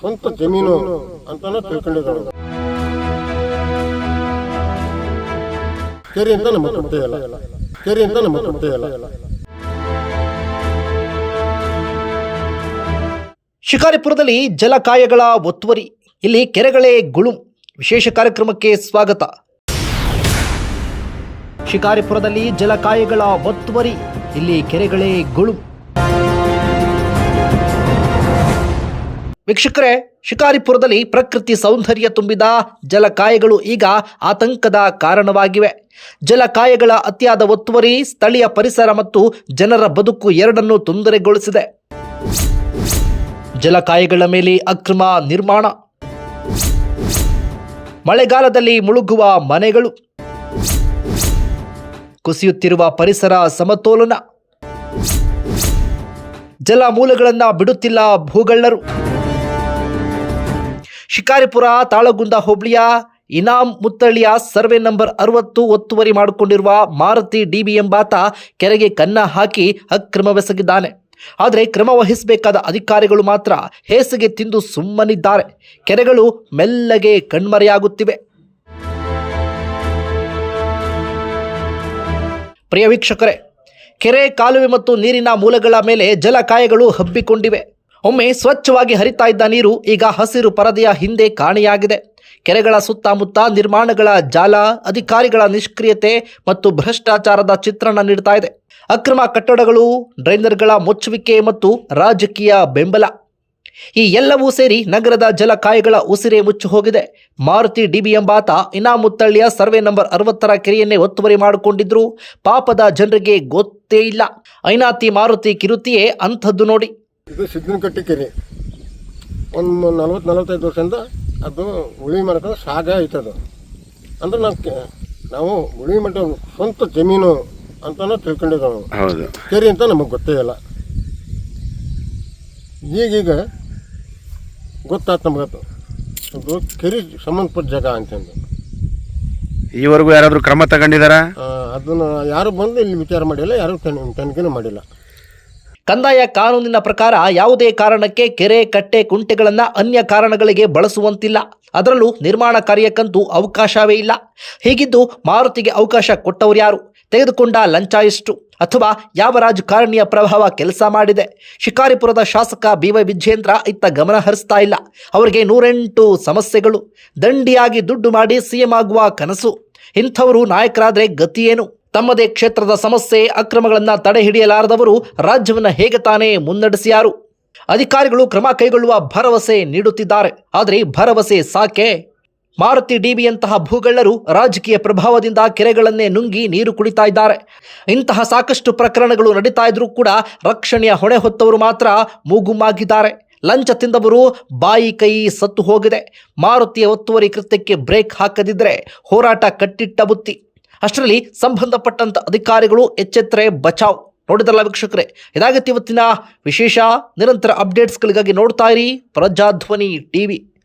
ಸ್ವಂತ ಜಮೀನು ಅಂತಾನೆ ತಿಳ್ಕೊಂಡಿದ್ದಾರೆ. ಕೆರೆ ಅಂತ ನಮ್ಮ ಗೊತ್ತೇ ಇಲ್ಲ. ಕೆರೆ ಅಂತ ನಮ್ಮ ಗೊತ್ತೇ ಇಲ್ಲ. ಶಿಕಾರಿಪುರದಲ್ಲಿ ಜಲಕಾಯಗಳ ಒತ್ತುವರಿ. ಇಲ್ಲಿ ಕೆರೆಗಳೇ ಗುಳುಂ. ವಿಶೇಷ ಕಾರ್ಯಕ್ರಮಕ್ಕೆ ಸ್ವಾಗತ. ಶಿಕಾರಿಪುರದಲ್ಲಿ ಜಲಕಾಯಗಳ ಒತ್ತುವರಿ. ಇಲ್ಲಿ ಕೆರೆಗಳೇ ಗುಳುಂ. ವೀಕ್ಷಕರೇ, ಶಿಕಾರಿಪುರದಲ್ಲಿ ಪ್ರಕೃತಿ ಸೌಂದರ್ಯ ತುಂಬಿದ ಜಲಕಾಯಗಳು ಈಗ ಆತಂಕದ ಕಾರಣವಾಗಿವೆ. ಜಲಕಾಯಗಳ ಅತಿಯಾದ ಒತ್ತುವರಿ ಸ್ಥಳೀಯ ಪರಿಸರ ಮತ್ತು ಜನರ ಬದುಕು ಎರಡನ್ನೂ ತೊಂದರೆಗೊಳಿಸಿದೆ. ಜಲಕಾಯಗಳ ಮೇಲೆ ಅಕ್ರಮ ನಿರ್ಮಾಣ. ಮಳೆಗಾಲದಲ್ಲಿ ಮುಳುಗುವ ಮನೆಗಳು. ಕುಸಿಯುತ್ತಿರುವ ಪರಿಸರ ಸಮತೋಲನ. ಜಲಮೂಲಗಳನ್ನು ಬಿಡುತ್ತಿಲ್ಲ ಭೂಗಳ್ಳರು. ಶಿಕಾರಿಪುರ, ತಾಳಗುಂದ, ಹೋಬಳಿಯ ಇನಾಮ್ ಮುತ್ತಳ್ಳಿಯ ಸರ್ವೆ ನಂಬರ್ ಅರವತ್ತು ಒತ್ತುವರಿ ಮಾಡಿಕೊಂಡಿರುವ ಮಾರುತಿ ಡಿಬಿ ಎಂಬಾತ ಕೆರೆಗೆ ಕನ್ನ ಹಾಕಿ ಅಕ್ರಮವೆಸಗಿದ್ದಾನೆ ಆದರೆ ಕ್ರಮ ವಹಿಸಬೇಕಾದ ಅಧಿಕಾರಿಗಳು ಮಾತ್ರ ಹೇಸಿಗೆ ತಿಂದು ಸುಮ್ಮನಿದ್ದಾರೆ. ಕೆರೆಗಳು ಮೆಲ್ಲಗೆ ಕಣ್ಮರೆಯಾಗುತ್ತಿವೆ. ಪ್ರಿಯ ವೀಕ್ಷಕರೇ, ಕೆರೆ, ಕಾಲುವೆ ಮತ್ತು ನೀರಿನ ಮೂಲಗಳ ಮೇಲೆ ಜಲಕಾಯಗಳು ಹಬ್ಬಿಕೊಂಡಿವೆ. ಒಮ್ಮೆ ಸ್ವಚ್ಛವಾಗಿ ಹರಿತಾ ಇದ್ದ ನೀರು ಈಗ ಹಸಿರು ಪರದೆಯ ಹಿಂದೆ ಕಾಣೆಯಾಗಿದೆ. ಕೆರೆಗಳ ಸುತ್ತಮುತ್ತ ನಿರ್ಮಾಣಗಳ ಜಾಲ, ಅಧಿಕಾರಿಗಳ ನಿಷ್ಕ್ರಿಯತೆ ಮತ್ತು ಭ್ರಷ್ಟಾಚಾರದ ಚಿತ್ರಣ ನೀಡ್ತಾ ಇದೆ. ಅಕ್ರಮ ಕಟ್ಟಡಗಳು, ಡ್ರೈನರ್ಗಳ ಮುಚ್ಚುವಿಕೆ ಮತ್ತು ರಾಜಕೀಯ ಬೆಂಬಲ. ಈ ಎಲ್ಲವೂ ಸೇರಿ ನಗರದ ಜಲಕಾಯಗಳ ಉಸಿರೇ ಮುಚ್ಚು ಹೋಗಿದೆ. ಮಾರುತಿ ಡಿಬಿ ಎಂಬಾತ ಇನಾಮುತ್ತಳ್ಳಿಯ ಸರ್ವೆ ನಂಬರ್ ಅರವತ್ತರ ಕೆರೆಯನ್ನೇ ಒತ್ತುವರಿ ಮಾಡಿಕೊಂಡಿದ್ರು ಪಾಪದ ಜನರಿಗೆ ಗೊತ್ತೇ ಇಲ್ಲ. ಐನಾತಿ ಮಾರುತಿ ಕಿರುತಿಯೇ ಅಂಥದ್ದು ನೋಡಿ. ಇದು ಸಿದ್ದನಕಟ್ಟಿ ಕೆರೆ. ಒಂದು ನಲ್ವತ್ತು ನಲವತ್ತೈದು ವರ್ಷದಿಂದ ಅದು ಉಳಿ ಮಾಡ್ಕೊಂಡು ಸಾಗ ಐತದು ಅಂದ್ರೆ ನಾವು ನಾವು ಉಳಿ ಮಟ್ಟ ಸ್ವಂತ ಜಮೀನು ಅಂತಾನೂ ತಿಳ್ಕೊಂಡಿದ್ದಾವೆ ಹೌದು. ಕೆರೆ ಅಂತ ನಮಗೆ ಗೊತ್ತೇ ಇಲ್ಲ. ಈಗೀಗ ಗೊತ್ತಾಯ್ತು ನಮಗದು. ಅದು ಕೆರೆ ಸಂಬಂಧಪಟ್ಟ ಜಾಗ ಅಂತಂದು. ಈವರೆಗೂ ಯಾರಾದರೂ ಕ್ರಮ ತಗೊಂಡಿದ್ದಾರಾ ಆ, ಅದನ್ನ ಯಾರು ಬಂದು ಇಲ್ಲಿ ವಿಚಾರ ಮಾಡಿಲ್ಲ ಯಾರು ತನಿ ತನಿಖೆನೂ ಮಾಡಿಲ್ಲ. ಕಂದಾಯ ಕಾನೂನಿನ ಪ್ರಕಾರ ಯಾವುದೇ ಕಾರಣಕ್ಕೆ ಕೆರೆ, ಕಟ್ಟೆ, ಕುಂಟೆಗಳನ್ನು ಅನ್ಯ ಕಾರಣಗಳಿಗೆ ಬಳಸುವಂತಿಲ್ಲ. ಅದರಲ್ಲೂ ನಿರ್ಮಾಣ ಕಾರ್ಯಕ್ಕಂತೂ ಅವಕಾಶವೇ ಇಲ್ಲ. ಹೀಗಿದ್ದು ಮಾರುತಿಗೆ ಅವಕಾಶ ಕೊಟ್ಟವರು ಯಾರು? ತೆಗೆದುಕೊಂಡ ಲಂಚ ಎಷ್ಟು ಅಥವಾ ಯಾವ ರಾಜಕಾರಣಿಯ ಪ್ರಭಾವ ಕೆಲಸ ಮಾಡಿದೆ? ಶಿಕಾರಿಪುರದ ಶಾಸಕ ಬಿ ವೈ ವಿಜೇಂದ್ರ ಇತ್ತ ಗಮನ ಹರಿಸ್ತಾ ಇಲ್ಲ. ಅವರಿಗೆ ನೂರೆಂಟು ಸಮಸ್ಯೆಗಳು. ದಂಡಿಯಾಗಿ ದುಡ್ಡು ಮಾಡಿ ಸಿಎಂ ಆಗುವ ಕನಸು. ಇಂಥವರು ನಾಯಕರಾದರೆ ಗತಿಯೇನು ತಮ್ಮದೇ ಕ್ಷೇತ್ರದ ಸಮಸ್ಯೆ, ಅಕ್ರಮಗಳನ್ನು ತಡೆ ಹಿಡಿಯಲಾರದವರು ರಾಜ್ಯವನ್ನು ಹೇಗೆ ತಾನೇ ಮುನ್ನಡೆಸಿಯಾರು? ಅಧಿಕಾರಿಗಳು ಕ್ರಮ ಕೈಗೊಳ್ಳುವ ಭರವಸೆ ನೀಡುತ್ತಿದ್ದಾರೆ. ಆದರೆ ಭರವಸೆ ಸಾಕೆ? ಮಾರುತಿ ಡಿಬಿಯಂತಹ ಭೂಗಳ್ಳರು ರಾಜಕೀಯ ಪ್ರಭಾವದಿಂದ ಕೆರೆಗಳನ್ನೇ ನುಂಗಿ ನೀರು ಕುಡಿತಾ ಇದ್ದಾರೆ. ಇಂತಹ ಸಾಕಷ್ಟು ಪ್ರಕರಣಗಳು ನಡೀತಾ ಇದ್ರೂ ಕೂಡ ರಕ್ಷಣೆಯ ಹೊಣೆ ಹೊತ್ತವರು ಮಾತ್ರ ಮೂಗುಮಾಗಿದ್ದಾರೆ. ಲಂಚ ತಿಂದವರು ಬಾಯಿ ಕೈ ಸತ್ತು ಹೋಗಿದೆ. ಮಾರುತಿಯ ಒತ್ತುವರಿ ಕೃತ್ಯಕ್ಕೆ ಬ್ರೇಕ್ ಹಾಕದಿದ್ದರೆ ಹೋರಾಟ ಕಟ್ಟಿಟ್ಟ ಬುತ್ತಿ. ಅಷ್ಟರಲ್ಲಿ ಸಂಬಂಧಪಟ್ಟಂತ ಅಧಿಕಾರಿಗಳು ಎಚ್ಚೆತ್ತರೆ, ಬಚಾವ್ ನೋಡಿದ್ರಲ್ಲ ವೀಕ್ಷಕರೇ? ಇದಾಗತ್ತೆ ಇವತ್ತಿನ ವಿಶೇಷ ನಿರಂತರ ಅಪ್ಡೇಟ್ಸ್ಗಳಿಗಾಗಿ ನೋಡ್ತಾ ಇರಿ ಪ್ರಜಾಧ್ವನಿ ಟಿವಿ.